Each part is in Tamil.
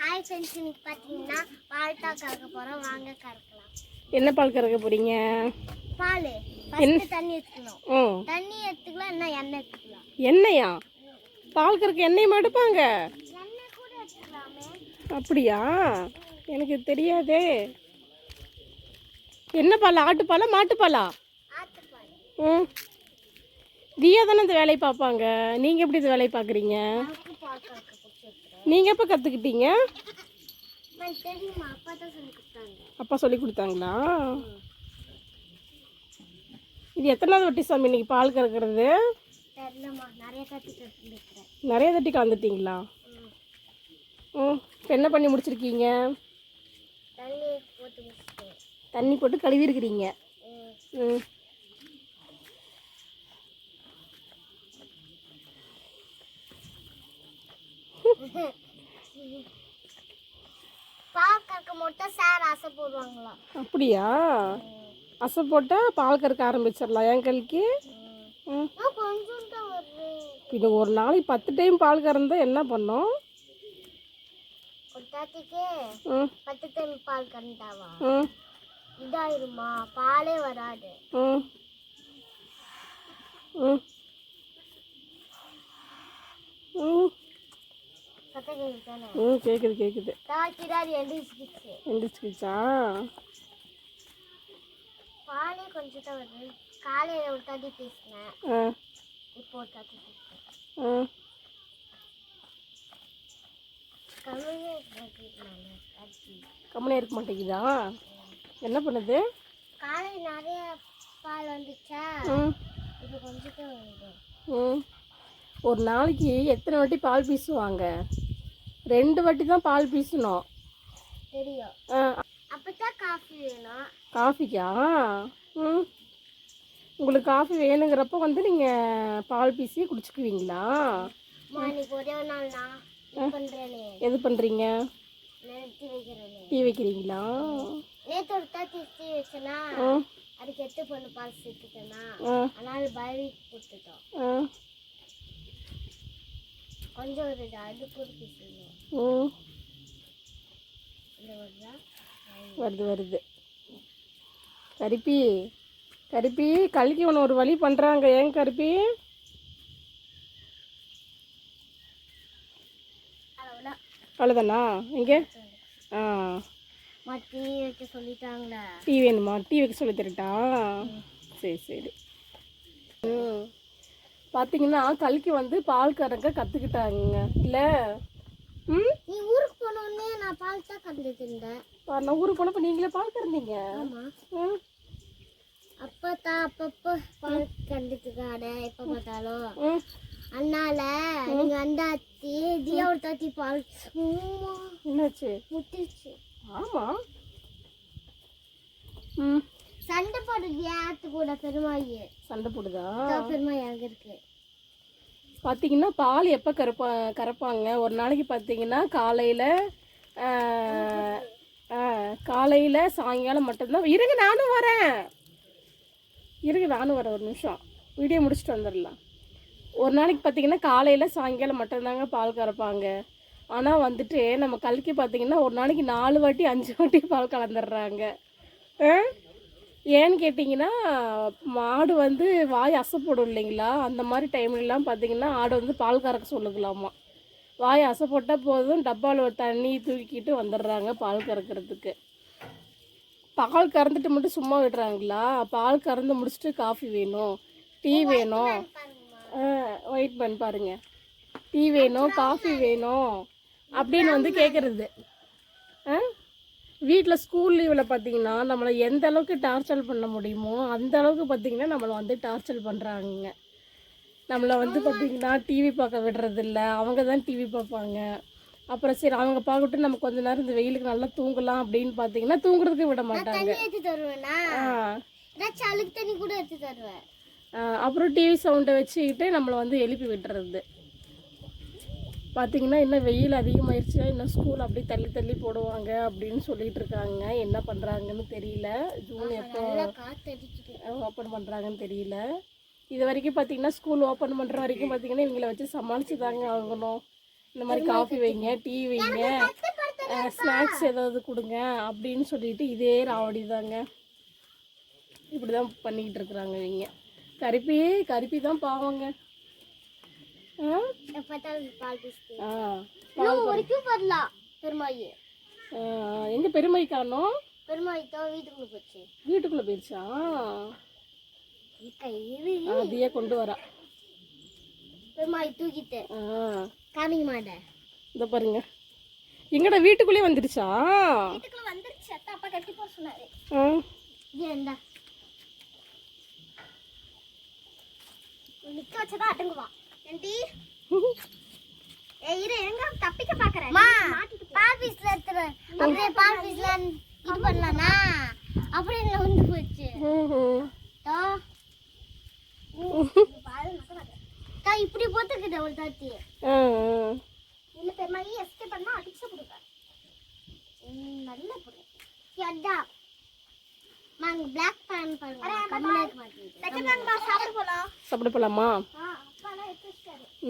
ஹாய் ஃப்ரெண்ட்ஸ் இன்னைக்கு பார்த்தீங்கன்னா பால்டா கறக்க போகிறோம் வாங்க கறக்கலாம். என்ன பால் கறக்க போறீங்க? பால். தண்ணி எடுத்துக்கணும். ம் தண்ணி எடுத்துக்கலாம் என்ன எண்ணெய் எடுத்துக்கலாம்? எண்ணெயா? பால் கறக்க எண்ணெய் எடுப்பாங்க எண்ணெய் கூட எடுத்துக்கலாமே. அப்படியா? எனக்கு தெரியாதே. என்ன பால்? ஆட்டுப்பாலா? மாட்டுப்பாலா? ம். தியா தானே இந்த வேலையை பார்ப்பாங்க? நீங்கள் எப்படி இந்த வேலையை பார்க்குறீங்க? நீங்கள் எப்போ கற்றுக்கிட்டீங்க அப்பா சொல்லி கொடுத்தாங்களா? இது எத்தனாவது வட்டி சாமி இன்னைக்கு பால் கறக்கிறது? நிறைய தட்டி கலந்துட்டீங்களா? ம் இப்போ என்ன பண்ணி முடிச்சிருக்கீங்க? தண்ணி போட்டு முடிச்சுட்டு தண்ணி போட்டு கழுவி இருக்கிறீங்க ம். பால் மட்டும் சார் ஆசை போடுவாங்களா? அப்படியா? அசை போட்டால் பால் கறக்க ஆரம்பிச்சிடலாம். என் கல்கி? இது ஒரு நாளைக்கு பத்து டைம் பால் கறந்தா என்ன பண்ணோம்? பத்து டைம் பால் கறந்தாவா? இதாயிருமா? பாலே வராது. ம். ம். ம் கேட்குது கேட்குது எந்திரிச்சிக்கிச்சா பாலே கொஞ்சம் தான் வருது காலையில் ஒரு தாட்டி பேசினேன். இப்போ ஒரு தாட்டி தாத்தி கம்மனே இருக்க மாட்டேங்குதா என்ன பண்ணுது? காலை நிறைய பால் வந்துச்சா? இப்போ கொஞ்சம் ஒரு நாளைக்கு எத்தனை வாட்டி பால் பீசுவாங்க? ரெண்டு வாட்டி தான் பால் பீசணும். தெரியும். அப்பதான் காஃபி வேணும். காஃபிக்கா? ம். உங்களுக்கு காஃபி வேணுங்கிறப்ப வந்து நீங்கள் பால் பீசி குடிச்சுக்குவீங்களா? எது பண்ணுறீங்க டீ வைக்கிறீங்களா? நேற்று ஒரு தாத்தி டீ வச்சேனா அதுக்கு எட்டு பொண்ணு பால் சேர்த்துட்டேனா. ஆ. அதனால பவி கொடுத்துட்டோம் கொஞ்சம் வருது வருதா. கருப்பி கருப்பி கல்கி ஒன்று ஒரு வழி பண்ணுறாங்க ஏன் கருப்பி? அவ்வளோதான் எங்கே? ஆ. மத்தி வைக்க சொல்லிட்டாங்களே. டீ வேணுமா? டீ வைக்க சொல்லி தரட்டா? சரி சரி. ம். பார்த்தீங்கன்னா கல்கி வந்து பால் கறங்க கற்றுக்கிட்டாங்க இல்லை? ம்? நீ ஊருக்கு போனோடனே நான் பால் தான் கண்டுட்டு இருந்தேன். நான் ஊருக்கு போனப்போ நீங்களே பால் கறந்தீங்க? ஆமா. ம் அப்போ தான் அப்பப்போ பால் கண்டுட்டுக்காட எப்போ பார்த்தாலும். ம். அதனால நீங்க வந்தாச்சு தியா ஒரு தாத்தி பால் என்னாச்சு? முட்டிச்சு ஆமாம் ம். சண்டை போடுறது யாத்து கூட பெருமாயி? சண்டை போடுதா? பெருமாய் அங்க இருக்கு. பார்த்தீங்கன்னா பால் எப்போ கறப்பா கறப்பாங்க ஒரு நாளைக்கு பார்த்தீங்கன்னா காலையில் காலையில் சாயங்காலம் மட்டும்தான். இருங்க நானும் வரேன். இருங்க நானும் வரேன் ஒரு நிமிஷம். வீடியோ முடிச்சுட்டு வந்துடலாம். ஒரு நாளைக்கு பார்த்தீங்கன்னா காலையில் சாயங்காலம் மட்டும்தாங்க பால் கறப்பாங்க ஆனால் வந்துட்டு நம்ம கல்கி பார்த்தீங்கன்னா ஒரு நாளைக்கு நாலு வாட்டி அஞ்சு வாட்டி பால் கலந்துடுறாங்க. ஆ? ஏன்னு கேட்டிங்கன்னா மாடு வந்து வாய் அசைப்படும் இல்லைங்களா? அந்த மாதிரி டைம்லலாம் பார்த்தீங்கன்னா ஆடு வந்து பால் கறக்க சொல்லுங்களாமா வாய் அசைப்பட்டால் போதும் டப்பாவில் ஒரு தண்ணி தூக்கிட்டு வந்துடுறாங்க பால் கறக்கிறதுக்கு. பால் கறந்துட்டு மட்டும் சும்மா விடுறாங்களா? பால் கறந்து முடிச்சுட்டு காஃபி வேணும். டீ வேணும். வெயிட் பண்ணி பாருங்க. டீ வேணும் காஃபி வேணும் அப்படின்னு வந்து கேட்குறது ஆ? வீட்டில் ஸ்கூல் லீவில் பார்த்தீங்கன்னா நம்மளை எந்த அளவுக்கு டார்ச்சர் பண்ண முடியுமோ அந்த அளவுக்கு பார்த்தீங்கன்னா நம்மளை வந்து டார்ச்சர் பண்ணுறாங்க நம்மளை வந்து பார்த்தீங்கன்னா டிவி பார்க்க விடுறதில்ல. அவங்க தான் டிவி பார்ப்பாங்க. அப்புறம் சரி அவங்க பார்க்கட்டும் நம்ம கொஞ்ச நேரம் இந்த வெயிலுக்கு நல்லா தூங்கலாம் அப்படின்னு பார்த்தீங்கன்னா தூங்குறதுக்கு விட மாட்டாங்க. அப்புறம் டிவி சவுண்டை வச்சுக்கிட்டு நம்மளை வந்து எழுப்பி விட்டுறது. பார்த்தீங்கன்னா இன்னும் வெயில் அதிகமாயிருச்சு இன்னும் ஸ்கூல் அப்படி தள்ளி தள்ளி போடுவாங்க அப்படின்னு சொல்லிட்டு இருக்காங்க. என்ன பண்ணுறாங்கன்னு தெரியல. ஜூன் எப்போ ஓப்பன் பண்ணுறாங்கன்னு தெரியல. இது வரைக்கும் பார்த்தீங்கன்னா ஸ்கூல் ஓப்பன் பண்ணுற வரைக்கும் பார்த்தீங்கன்னா இவங்கள வச்சு சமாளிச்சு தாங்க ஆகணும். இந்த மாதிரி காஃபி வைங்க டீ வைங்க ஸ்நாக்ஸ் ஏதாவது கொடுங்க அப்படின்னு சொல்லிட்டு இதே ராவடி தாங்க. இப்படி தான் பண்ணிக்கிட்டு இருக்கிறாங்க இவங்க. கருப்பி கருப்பி தான் பாவங்க ஆ எப்பத்தாலும் பால் பிஸ்கு ஆ இன்னும் வரைக்கும் வரலாம் பெருமாயி எங்கே பெருமை காணோம் பெருமாயி தான் வீட்டுக்குள்ள போச்சு. வீட்டுக்குள்ளே போயிடுச்சா அதையே கொண்டு வரா. பெருமாயி தூக்கிட்டு. ஆ. காமிக்க மாட்டேன் இந்த பாருங்க. எங்கடா வீட்டுக்குள்ளே வந்துடுச்சா வீட்டுக்குள்ள வந்துருச்சு. அத்தா அப்பா கட்டி போட சொன்னாரு. ஆ. இது என்ன நிக்க வச்சதா அடங்குவான் ஏன்டி ஏய் இரு எங்க தப்பிக்க பாக்குறேன் பால் பீஸ்ல எடுத்துரு. அப்படியே பால் பீஸ்ல இது அப்படியே வந்து போச்சு. தா. தா இப்படி போட்டுக்குது ஒரு தாத்தி. இல்ல பெருமாயி எஸ்கே பண்ணா அடிச்சு கொடுக்க நல்ல பிளாக் பேன் பண்ணுவோம் கம்மியா இருக்க மாட்டேங்குது. செகண்ட் பேன் பா சாப்பிட போலாம். சாப்பிட போலாமா ம் ம்.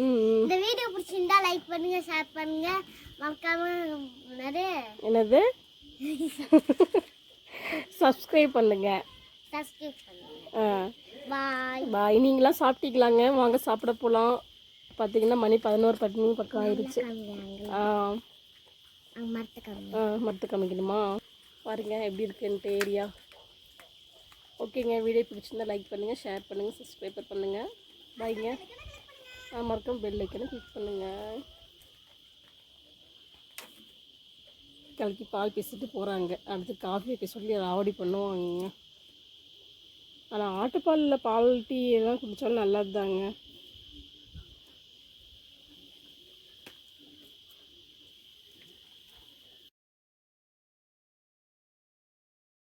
இந்த வீடியோ பிடிச்சிருந்தா லைக் பண்ணுங்க ஷேர் பண்ணுங்க. மறக்காம என்னது? என்னது? சப்ஸ்கிரைப் பண்ணுங்க. சப்ஸ்கிரைப் பண்ணுங்க. ஆ. பாய் பாய் நீங்களாம் சாப்பிட்டீங்களாங்க? வாங்க சாப்பிட போகலாம் பார்த்தீங்கன்னா மணி பதினோரு மணி பக்கம் ஆயிடுச்சு. ஆ. ஆ மரத்து காமிக்கணுமா பாருங்க எப்படி இருக்குன்ட்டு ஏரியா. ஓகேங்க வீடியோ பிடிச்சிருந்தா லைக் பண்ணுங்கள் ஷேர் பண்ணுங்கள் சப்ஸ்கிரைப் பண்ணுங்கள் பாய்ங்க மறக்காம பெல் ஐக்கனை கிளிக் பண்ணுங்கள் கலக்கி பால் பேசிட்டு போகிறாங்க அடுத்து காஃபி வைக்க சொல்லி ராவடி பண்ணுவாங்க. ஆனால் ஆட்டுப்பாலில் பால் டீ எல்லாம் குடித்தாலும் நல்லது தாங்க